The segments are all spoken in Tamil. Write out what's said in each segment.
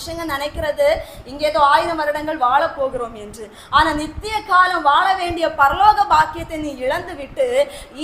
மனுஷங்க நினைக்கிறது இங்கே ஏதோ ஆயிரம் வருடங்கள் வாழ போகிறோம் என்று. ஆனால் நித்திய காலம் வாழ வேண்டிய பரலோக பாக்கியத்தை நீ இழந்து விட்டு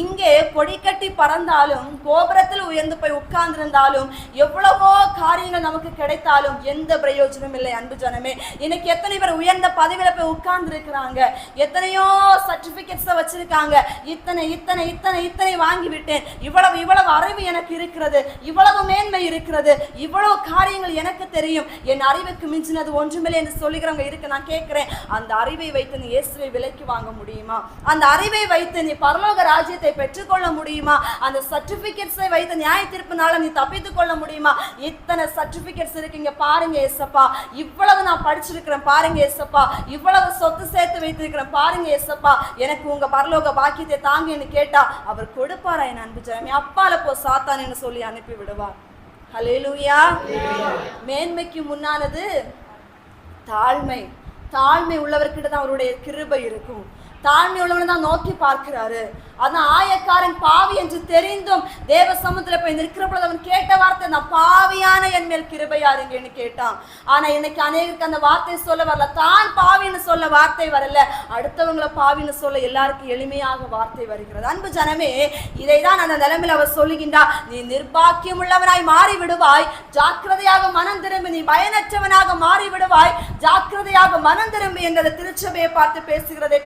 இங்கே கொடி கட்டி பறந்தாலும் கோபுரத்தில் உயர்ந்து போய் உட்கார்ந்திருந்தாலும் எவ்வளவோ காரியங்கள் நமக்கு கிடைத்தாலும் எந்த பிரயோஜனம் இல்லை அன்பு ஜனமே. இன்னைக்கு எத்தனை பேர் உயர்ந்த பதவியில் போய் உட்கார்ந்துருக்கிறாங்க எத்தனையோ சர்டிஃபிகேட்ஸை வச்சிருக்காங்க இத்தனை இத்தனை இத்தனை இத்தனை வாங்கிவிட்டேன் இவ்வளவு இவ்வளவு அறிவு எனக்கு இருக்கிறது இவ்வளவு மேன்மை இருக்கிறது இவ்வளவு காரியங்கள் எனக்கு தெரியும் என் அறிவுக்கு மிஞ்சினது ஒன்றுமில்லை என்று சொல்லுகிறவங்க இருக்கு நான் கேட்கிறேன். அந்த அறிவை வைத்து நீ இயேசுவை விலைக்கு வாங்க முடியுமா? அந்த அறிவை வைத்து நீ பரலோக ராஜ்யத்தை பெற்றுக்கொள்ள முடியுமா? அந்த சர்டிபிகேட்ஸை வைத்து நியாய தீர்ப்புனால நீ தப்பித்துக் கொள்ள முடியுமா? இத்தனை சர்டிபிகேட்ஸ் இருக்கு. இங்க பாருங்க ஏசப்பா. இவ்வளவு நான் படிச்சிருக்கிறேன் பாருங்க ஏசப்பா. இவ்வளவு சொத்து சேர்த்து வைத்திருக்கிறேன் பாருங்க ஏசப்பா. எனக்கு உங்க பரலோக பாக்கியத்தை தாங்கன்னு கேட்டா அவர் கொடுப்பாரா என் அன்பு ஜனமே? அப்பால போ சாத்தான்னு சொல்லி அனுப்பி விடுவார் ஹலேலூயா மேன்மைக்கு முன்னானது தாழ்மை. தாழ்மை உள்ளவர்கிட்ட தான் அவருடைய கிருபை இருக்கும். தாழ்மை உள்ளவனை தான் நோக்கி பார்க்கிறாரு. அதான் ஆயக்காரன் பாவி என்று தெரிந்தும் தேவ சமுத்திர போய் நிற்கிற பொழுது அவன் கேட்ட வார்த்தை நான் பாவியான என் மேல் கிருபையாருங்கன்னு கேட்டான். ஆனா இன்னைக்கு அநேகருக்கு அந்த வார்த்தை சொல்ல வரல. தான் பாவின்னு சொல்ல வார்த்தை வரல. அடுத்தவங்களை பாவின்னு சொல்ல எல்லாருக்கும் எளிமையாக வார்த்தை வருகிறது. அன்பு ஜனமே இதை தான் அந்த நிலைமையில் அவர் சொல்லுகின்றா. நீ நிர்பாக்கியம் உள்ளவனாய் மாறி விடுவாய் ஜாக்கிரதையாக மனம் திரும்பி நீ பயனற்றவனாக மாறி விடுவாய் ஜாக்கிரதையாக மனம் திரும்பி என்ற திருச்சபையை பார்த்து பேசுகிறதை